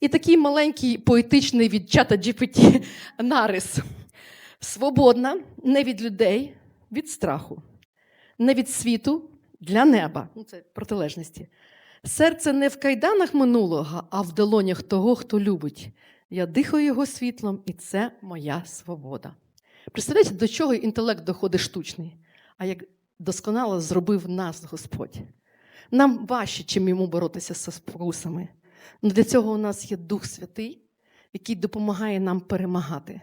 І такий маленький поетичний від чата GPT нарис. Свободна не від людей, від страху, не від світу для неба. Ну, це протилежності. Серце не в кайданах минулого, а в долонях того, хто любить. Я дихаю його світлом, і це моя свобода. Представляєте, до чого інтелект доходить штучний, а як досконало зробив нас Господь. Нам важче, чим йому боротися з спокусами. Ну, для цього у нас є Дух Святий, який допомагає нам перемагати.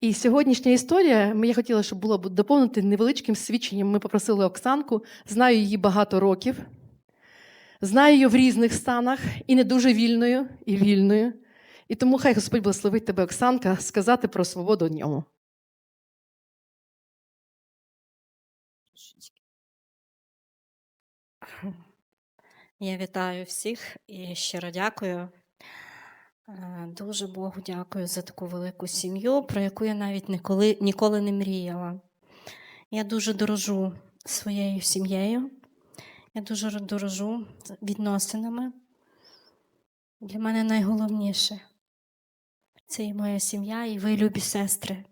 І сьогоднішня історія, я хотіла, щоб було доповнити невеличким свідченням. Ми попросили Оксанку, знаю її багато років, знаю її в різних станах, і не дуже вільною, і вільною. І тому хай Господь благословить тебе, Оксанка, сказати про свободу в ньому. Я вітаю всіх і щиро дякую. Е, Дуже Богу дякую за таку велику сім'ю, про яку я навіть ніколи, ніколи не мріяла. Я дуже дорожу своєю сім'єю, я дуже дорожу відносинами. Для мене найголовніше це і моя сім'я, і ви, любі сестри.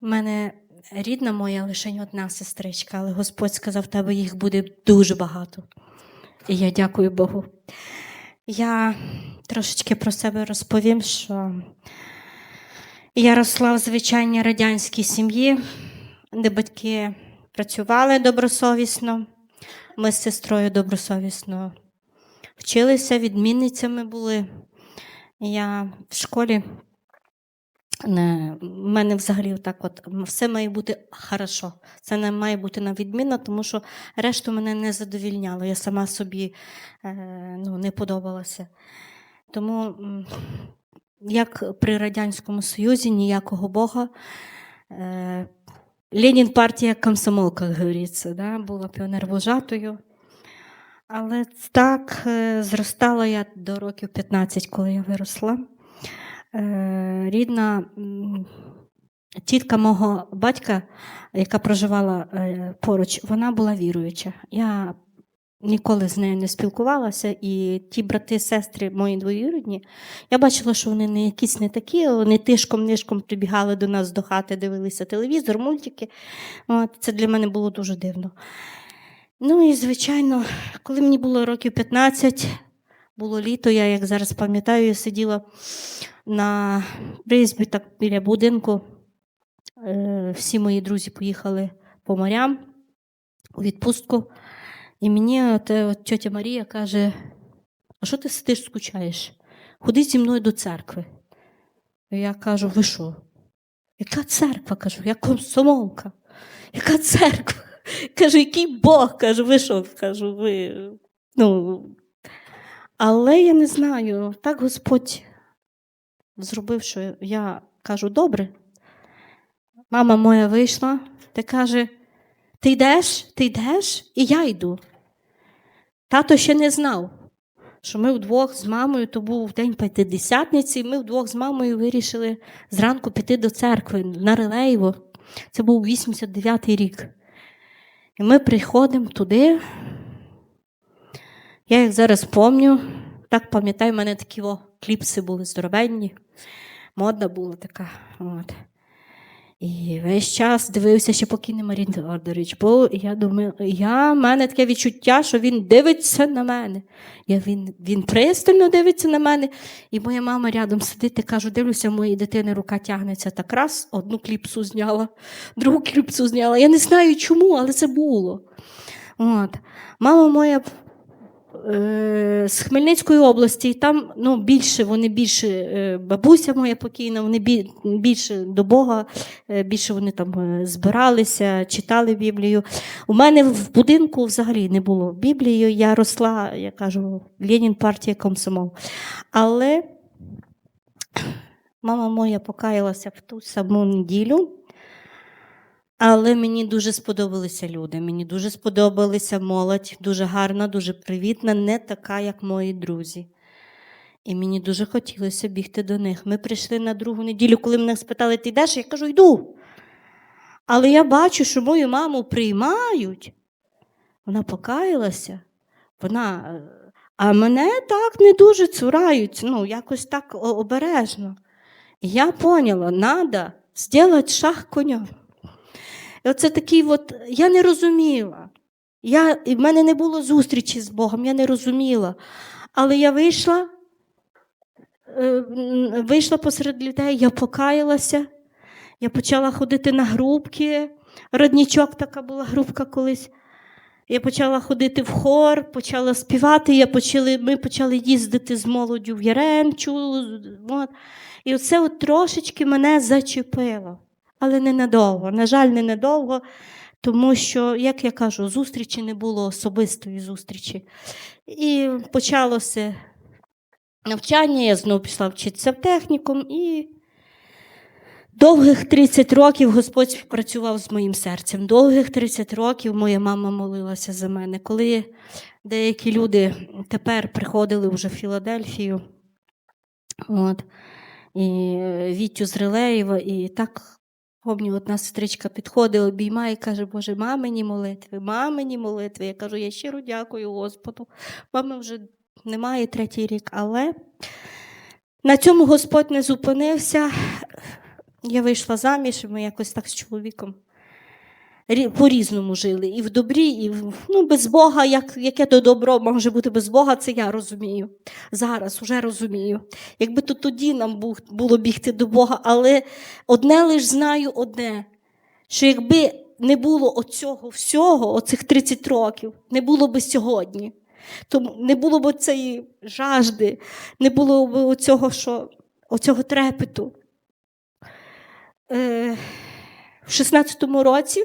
У мене рідна моя лише одна сестричка, але Господь сказав, тебе їх буде дуже багато. І я дякую Богу. Я трошечки про себе розповім, що я росла в звичайній радянській сім'ї, де батьки працювали добросовісно. Ми з сестрою добросовісно вчилися, відмінницями були. Я в школі не, в мене взагалі так от все має бути хорошо. Це не має бути на відмінно, тому що решту мене не задовільняло. Я сама собі е, ну, не подобалася. Тому, як при Радянському Союзі, ніякого Бога. Е, Ленін партія комсомолка, як говориться, да? була піонервожатою. Але так е, зростала я до років 15, коли я виросла. Е, Рідна тітка мого батька, яка проживала е, поруч, вона була віруюча. Я ніколи з нею не спілкувалася, і ті брати, сестри, мої двоюрідні, я бачила, що вони не якісь не такі, вони тишком-нишком прибігали до нас до хати, дивилися телевізор, мультики. От, це для мене було дуже дивно. Ну і, звичайно, коли мені було років 15, було літо, я, як зараз пам'ятаю, я сиділа на призбі так біля будинку. Е, Всі мої друзі поїхали по морям у відпустку. І мені от, е, от тьотя Марія каже: А що ти сидиш, скучаєш? Ходи зі мною до церкви. І я кажу: ви що? Яка церква? кажу, я комсомолка. Яка церква? Кажу, який Бог? Кажу, ви що? Кажу, ви. Ну, але я не знаю, так Господь зробив, що я кажу, добре. Мама моя вийшла та каже: Ти йдеш, ти йдеш, і я йду. Тато ще не знав, що ми вдвох з мамою, то був день п'ятидесятниці, ми вдвох з мамою вирішили зранку піти до церкви на Релеєво. Це був 89-й рік. І ми приходимо туди. Я як зараз пам'ятаю, так пам'ятаю, в мене такі о, кліпси були здоровенні, модна була така. От. І весь час дивився ще покійний Марін Теодорович, бо я думаю, я, в мене таке відчуття, що він дивиться на мене. Я, він, він пристально дивиться на мене, і моя мама рядом сидить, і кажу, дивлюся, моєї дитини рука тягнеться так раз, одну кліпсу зняла, другу кліпсу зняла. Я не знаю чому, але це було. От. Мама моя з Хмельницької області, там ну, більше, вони більше, е, бабуся моя покійна, вони більше до Бога, е, більше вони там е, збиралися, читали Біблію. У мене в будинку взагалі не було Біблії, я росла, я кажу, Ленін партія комсомол. Але мама моя покаялася в ту саму неділю. Але мені дуже сподобалися люди. Мені дуже сподобалася молодь, дуже гарна, дуже привітна, не така, як мої друзі. І мені дуже хотілося бігти до них. Ми прийшли на другу неділю, коли мене спитали, ти йдеш? Я кажу, йду. Але я бачу, що мою маму приймають. Вона покаялася, вона. А мене так не дуже цурають, ну, якось так обережно. І я поняла, треба зробити шаг конем. Оце такий от, я не розуміла. Я, в мене не було зустрічі з Богом, я не розуміла. Але я вийшла, е, вийшла посеред людей, я покаялася, я почала ходити на групки. Роднічок така була групка колись. Я почала ходити в хор, почала співати. Я почали, ми почали їздити з молоддю в Яремчу. От. І оце от трошечки мене зачепило. Але не надовго. На жаль, не надовго, тому що, як я кажу, зустрічі не було особистої зустрічі. І почалося навчання, я знову пішла вчитися в технікум, і довгих 30 років Господь працював з моїм серцем. Довгих 30 років моя мама молилася за мене. Коли деякі люди тепер приходили вже в Філадельфію, от, і Вітю з Рилеєва, і так Помню, одна сестричка підходить, обіймає і каже, Боже, мамині молитви, мамині молитви. Я кажу, я щиро дякую Господу. Мами вже немає третій рік, але на цьому Господь не зупинився. Я вийшла заміж, ми якось так з чоловіком по-різному жили. І в добрі, і в, ну, без Бога, як, яке то добро може бути без Бога, це я розумію. Зараз вже розумію. Якби то тоді нам було бігти до Бога, але одне лиш знаю одне, що якби не було оцього всього, оцих 30 років, не було би сьогодні. Тому не було б цієї жажди, не було б оцього, що, оцього трепету. Е, в 16-му році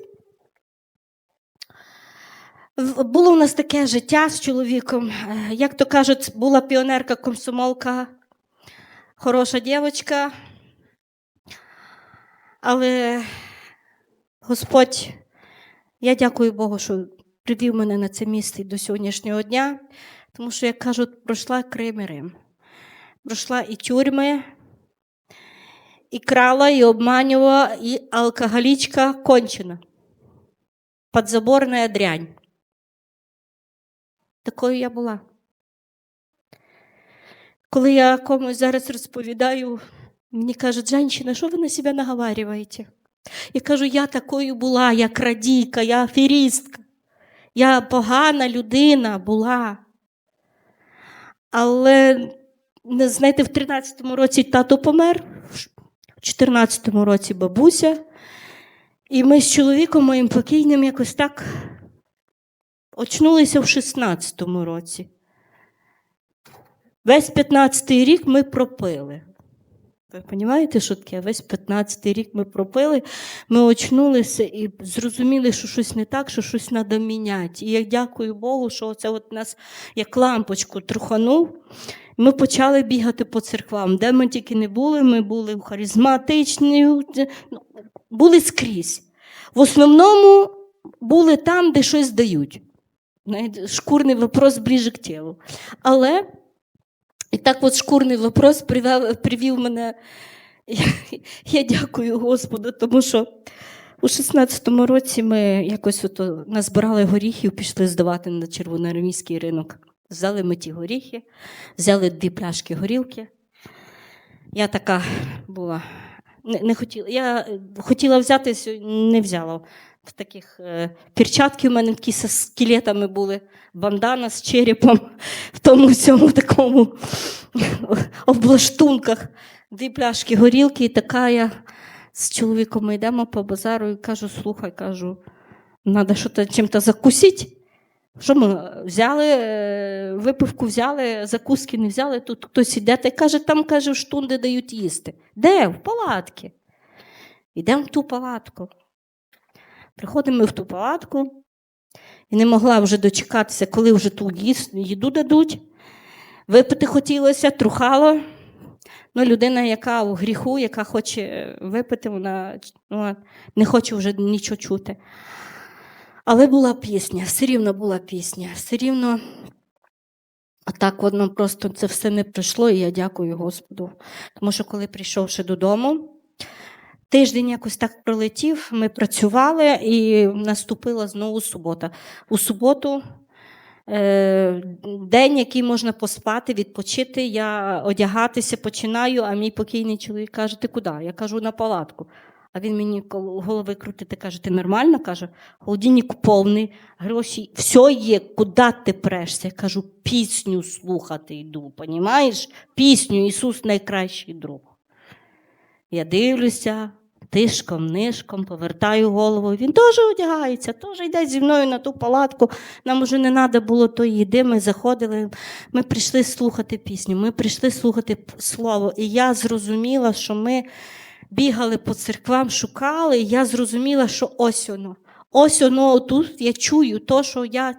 було у нас таке життя з чоловіком. Е, Як то кажуть, була піонерка комсомолка, хороша дівчинка. Але Господь, я дякую Богу, що привів мене на це місце до сьогоднішнього дня, тому що, як кажуть, пройшла Крим. Пройшла і тюрми, і крала, і обманювала, і алкоголічка кончена. Подзаборная дрянь. Такою я була. Коли я комусь зараз розповідаю, мені кажуть, женщина, що ви на себе наговарюєте? Я кажу, я такою була, я крадійка, я аферістка. Я погана людина була. Але, знаєте, в 13-му році тато помер, в 14-му році бабуся. І ми з чоловіком моїм покійним якось так очнулися в 16-му році. Весь 15-й рік ми пропили. Ви розумієте, що таке? Весь 15-й рік ми пропили, ми очнулися і зрозуміли, що щось не так, що щось треба міняти. І я дякую Богу, що це от нас як лампочку труханув. Ми почали бігати по церквам. Де ми тільки не були, ми були в харизматичній, ну, були скрізь. В основному були там, де щось дають. Шкурний вопрос ближе к тілу. Але і так от шкурний вопрос привів, привів мене. Я, я дякую Господу, тому що у 16-му році ми якось ото назбирали горіхів, пішли здавати на червоноармійський ринок. Взяли ми ті горіхи, взяли дві пляшки горілки. Я така була. Не, не хотіла. Я хотіла взяти, не взяла. В таких е, перчатки у мене такі зі скелетами були, бандана з черепом, в тому всьому такому облаштунках. Дві пляшки горілки, і така я з чоловіком ми йдемо по базару і кажу: слухай, кажу, треба щось чим-то закусити. Що ми взяли, е, випивку взяли, закуски не взяли, тут хтось іде та й каже, там каже, штунди дають їсти. Де? В палатки. Йдемо в ту палатку. Приходимо в ту палатку і не могла вже дочекатися, коли вже ту їду дадуть. Випити хотілося, трухало. Ну, людина, яка у гріху, яка хоче випити, вона ну, не хоче вже нічого чути. Але була пісня, все рівно була пісня, все рівно. А так воно просто це все не пройшло, і я дякую Господу. Тому що коли прийшовши додому, тиждень якось так пролетів, ми працювали, і наступила знову субота. У суботу е, день, який можна поспати, відпочити. Я одягатися починаю, а мій покійний чоловік каже: Ти куди? Я кажу на палатку. А він мені голови крутить і каже: Ти нормально? каже, холодильник повний, гроші, все є, куди ти прешся? Я кажу, пісню слухати йду, понімаєш? Пісню Ісус найкращий друг. Я дивлюся, тишком, нишком, повертаю голову. Він теж одягається, теж йде зі мною на ту палатку. Нам уже не треба було тої їди. Ми заходили, ми прийшли слухати пісню, ми прийшли слухати слово. І я зрозуміла, що ми бігали по церквам, шукали, і я зрозуміла, що ось воно. Ось воно тут я чую то, що я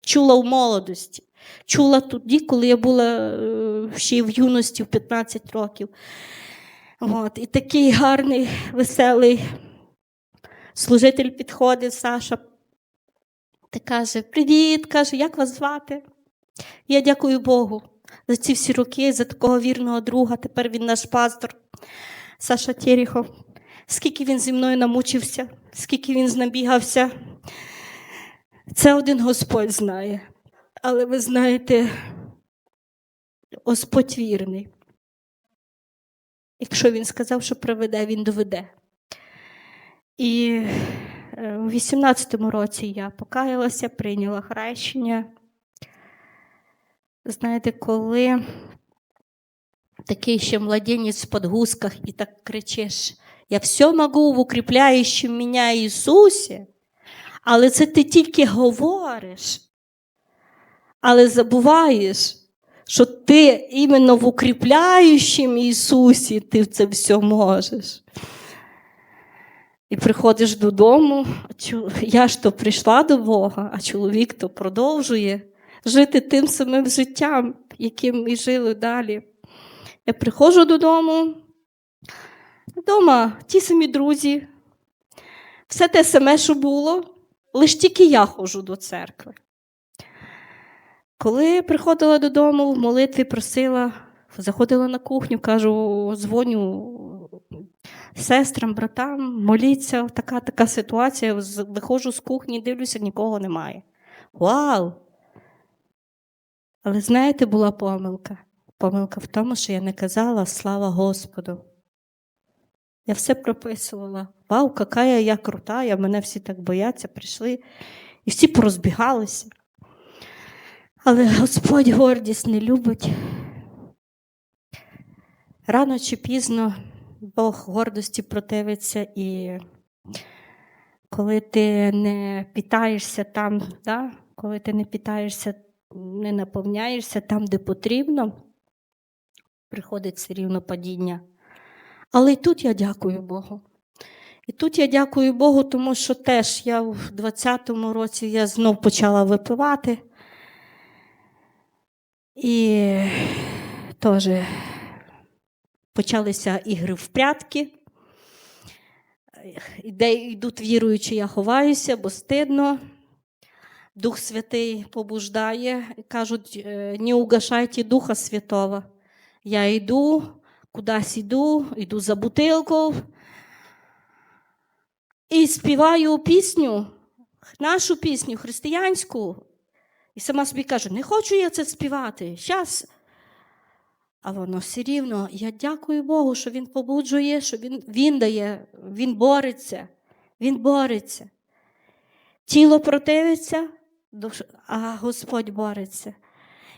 чула в молодості. Чула тоді, коли я була е, ще в юності, в 15 років. От, і такий гарний, веселий служитель підходить, Саша. Та каже: Привіт, каже, як вас звати? Я дякую Богу за ці всі роки, за такого вірного друга. Тепер він наш пастор Саша Терехов. Скільки він зі мною намучився, скільки він знабігався. Це один Господь знає. Але ви знаєте, Господь вірний. Якщо він сказав, що проведе, він доведе. І е, у 18-му році я покаялася, прийняла хрещення. Знаєте, коли такий ще младенець в подгузках і так кричиш: Я все можу в укріпляючому мене Ісусі, але це ти тільки говориш, але забуваєш, що ти іменно в укріпляючому Ісусі ти це все можеш. І приходиш додому, я ж то прийшла до Бога, а чоловік то продовжує жити тим самим життям, яким ми жили далі. Я приходжу додому, вдома ті самі друзі, все те саме, що було, лише тільки я ходжу до церкви. Коли приходила додому, в молитві просила, заходила на кухню, кажу, дзвоню сестрам, братам, моліться, така така ситуація. Виходжу з кухні, дивлюся, нікого немає. Вау! Але знаєте, була помилка. Помилка в тому, що я не казала слава Господу. Я все прописувала. Вау, яка я крута, мене всі так бояться, прийшли і всі порозбігалися. Але Господь гордість не любить. Рано чи пізно Бог гордості противиться, і коли ти не питаєшся там, да? коли ти не питаєшся, не наповняєшся там, де потрібно, приходить все рівно падіння. Але і тут я дякую Богу. І тут я дякую Богу, тому що теж я в 20-му році я знов почала випивати. І теж почалися ігри в прятки. Де йдуть віруючі, я ховаюся, бо стидно. Дух Святий побуждає, кажуть, е, не угашайте Духа Святого. Я йду, кудись йду, йду за бутилку і співаю пісню, нашу пісню, християнську. І сама собі кажу, не хочу я це співати. Щас. А воно все рівно. Я дякую Богу, що Він побуджує, що Він, він дає, Він бореться, Він бореться. Тіло противиться, а Господь бореться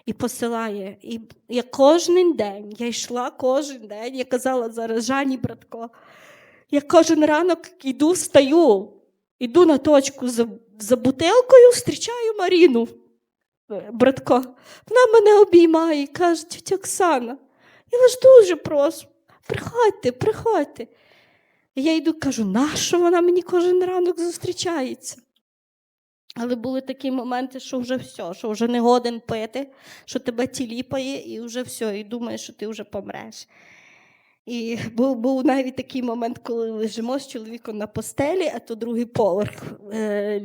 і посилає. І я кожен день, я йшла кожен день, я казала зараз Жані, братко, я кожен ранок йду, встаю, йду на точку за, за бутилкою, зустрічаю Маріну. Братко, вона мене обіймає і каже, тітя Оксана, я вас дуже прошу, приходьте, приходьте. Я йду кажу, нащо вона мені кожен ранок зустрічається? Але були такі моменти, що вже все, що вже не годен пити, що тебе тіліпає, і вже все, і думаєш, що ти вже помреш. І був, був навіть такий момент, коли лежимо з чоловіком на постелі, а то другий поверх, е,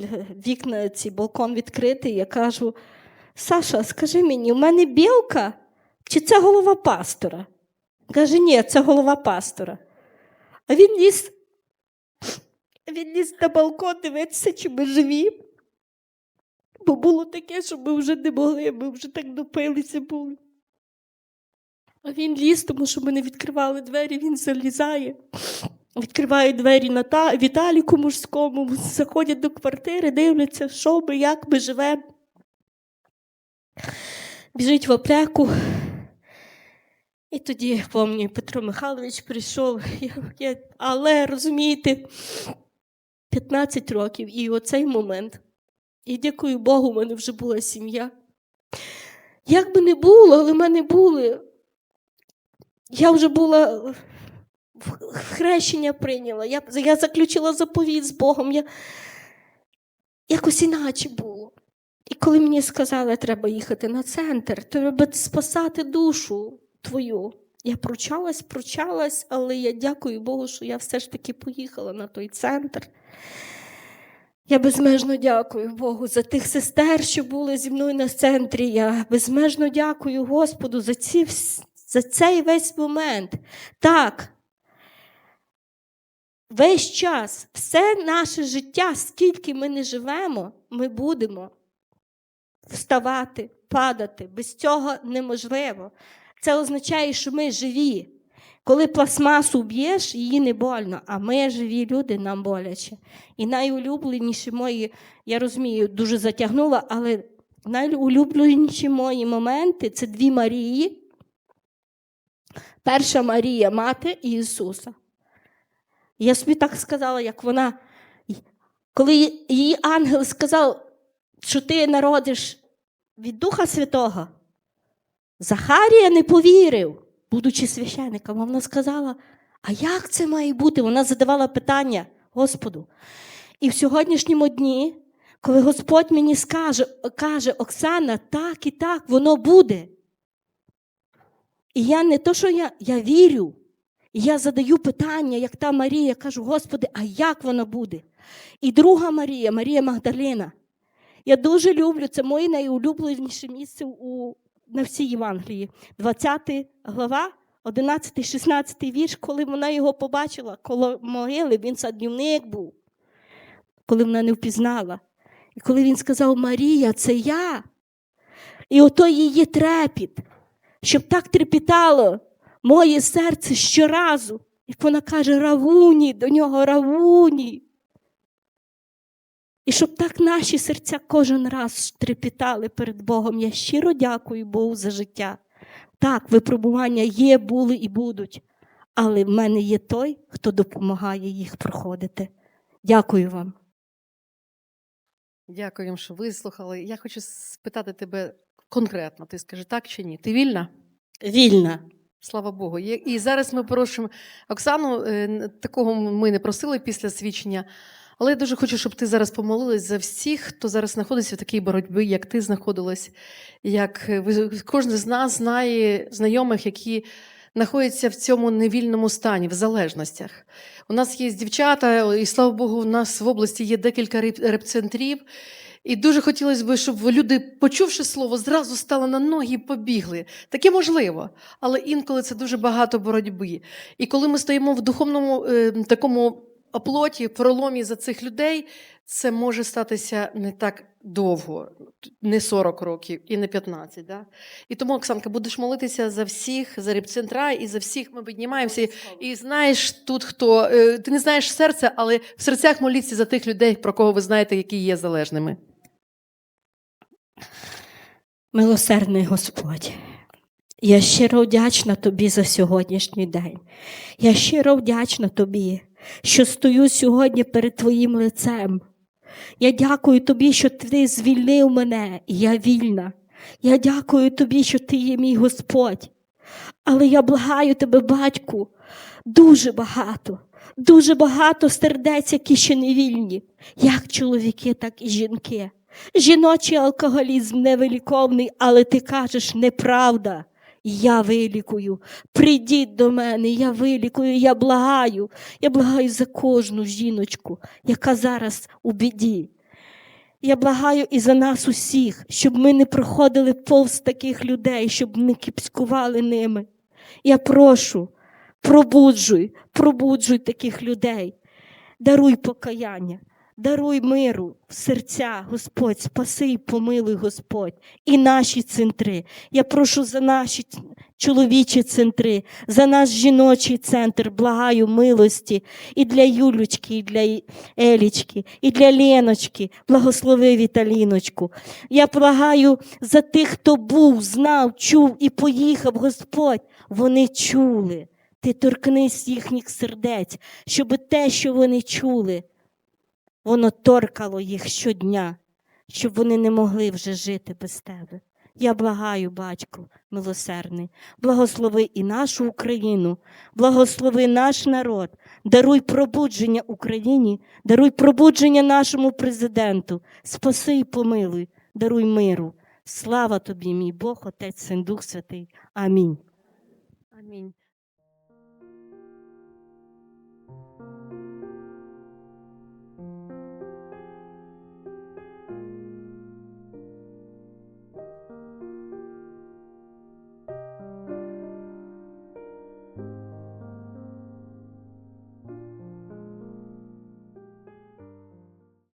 вікна, ці балкон відкритий. Я кажу: Саша, скажи мені, у мене білка чи це голова пастора? Каже, ні, це голова пастора. А він ліз, він ліз на балкон дивитися, чи ми живі. Бо було таке, що ми вже не могли, ми вже так допилися були. А він ліз, тому що ми не відкривали двері, він залізає. Відкриває двері Ната... Віталіку мужському, заходять до квартири, дивляться, що ми, як ми живемо. Біжить в аптеку. І тоді, пам'ятаю, Петро Михайлович прийшов. Я, я, але розумієте, 15 років і оцей момент. І дякую Богу, в мене вже була сім'я. Як би не було, але в мене були. Я вже була хрещення прийняла. Я, я заключила заповіт з Богом. Я... Якось іначе було. І коли мені сказали, треба їхати на центр, треба спасати душу твою. Я пручалась, пручалась, але я дякую Богу, що я все ж таки поїхала на той центр. Я безмежно дякую Богу за тих сестер, що були зі мною на центрі. Я безмежно дякую Господу за, ці, за цей весь момент. Так. Весь час, все наше життя, скільки ми не живемо, ми будемо вставати, падати. Без цього неможливо. Це означає, що ми живі. Коли пластмасу б'єш, її не больно, а ми живі люди, нам боляче. І найулюбленіші мої, я розумію, дуже затягнула, але найулюбленіші мої моменти це дві Марії. Перша Марія, мати Ісуса. Я собі так сказала, як вона, коли її ангел сказав, що ти народиш від Духа Святого, Захарія не повірив, будучи священником. Вона сказала: а як це має бути? Вона задавала питання Господу. І в сьогоднішньому дні, коли Господь мені скаже, каже, Оксана, так і так, воно буде. І я не то, що я, я вірю, і я задаю питання, як та Марія, кажу, Господи, а як воно буде? І друга Марія, Марія Магдалина. Я дуже люблю, це моє найулюбленіше місце у, на всій Євангелії. 20 глава, 11-16 вірш, коли вона його побачила коло могили, він садівник був, коли вона не впізнала. І коли він сказав, Марія, це я. І ото її трепіт, щоб так трепітало моє серце щоразу. І вона каже, Равуні, до нього Равуні. І щоб так наші серця кожен раз трепітали перед Богом. Я щиро дякую Богу за життя. Так, випробування є, були і будуть. Але в мене є той, хто допомагає їх проходити. Дякую вам. Дякую вам, що вислухали. Я хочу спитати тебе конкретно. Ти скажи так чи ні? Ти вільна? Вільна. Слава Богу. І зараз ми просимо Оксану. е, Такого ми не просили після свідчення. Але я дуже хочу, щоб ти зараз помолилась за всіх, хто зараз знаходиться в такій боротьбі, як ти знаходилась. Як е, кожен з нас знає знайомих, які знаходяться в цьому невільному стані, в залежностях. У нас є дівчата, і слава Богу, у нас в області є декілька реп- репцентрів. І дуже хотілося б, щоб люди, почувши слово, зразу стали на ноги і побігли. Таке можливо, але інколи це дуже багато боротьби. І коли ми стоїмо в духовному е, такому оплоті, проломі за цих людей, це може статися не так довго, не 40 років і не 15. Да? І тому, Оксанка, будеш молитися за всіх, за репцентра і за всіх ми піднімаємося. І знаєш тут хто, е, ти не знаєш серця, але в серцях моліться за тих людей, про кого ви знаєте, які є залежними. Милосердний Господь, я щиро вдячна тобі за сьогоднішній день. Я щиро вдячна тобі, що стою сьогодні перед Твоїм лицем. Я дякую тобі, що ти звільнив мене, і я вільна. Я дякую тобі, що ти є мій Господь. Але я благаю тебе, батьку, дуже багато, дуже багато сердець, які ще не вільні, як чоловіки, так і жінки. Жіночий алкоголізм невиліковний, але ти кажеш неправда. Я вилікую. Прийдіть до мене, я вилікую, я благаю. Я благаю за кожну жіночку, яка зараз у біді. Я благаю і за нас усіх, щоб ми не проходили повз таких людей, щоб не кіпськували ними. Я прошу, пробуджуй, пробуджуй таких людей. Даруй покаяння, Даруй миру в серця, Господь, спаси і помилуй, Господь, і наші центри. Я прошу за наші чоловічі центри, за наш жіночий центр, благаю милості і для Юлючки, і для Елічки, і для Леночки. Благослови Віталіночку. Я благаю за тих, хто був, знав, чув і поїхав, Господь. Вони чули. Ти торкнись їхніх сердець, щоб те, що вони чули, воно торкало їх щодня, щоб вони не могли вже жити без тебе. Я благаю, батько милосердний, благослови і нашу Україну, благослови наш народ, даруй пробудження Україні, даруй пробудження нашому президенту, спаси і помилуй, даруй миру. Слава тобі, мій Бог, Отець, Син, Дух Святий. Амінь. Амінь.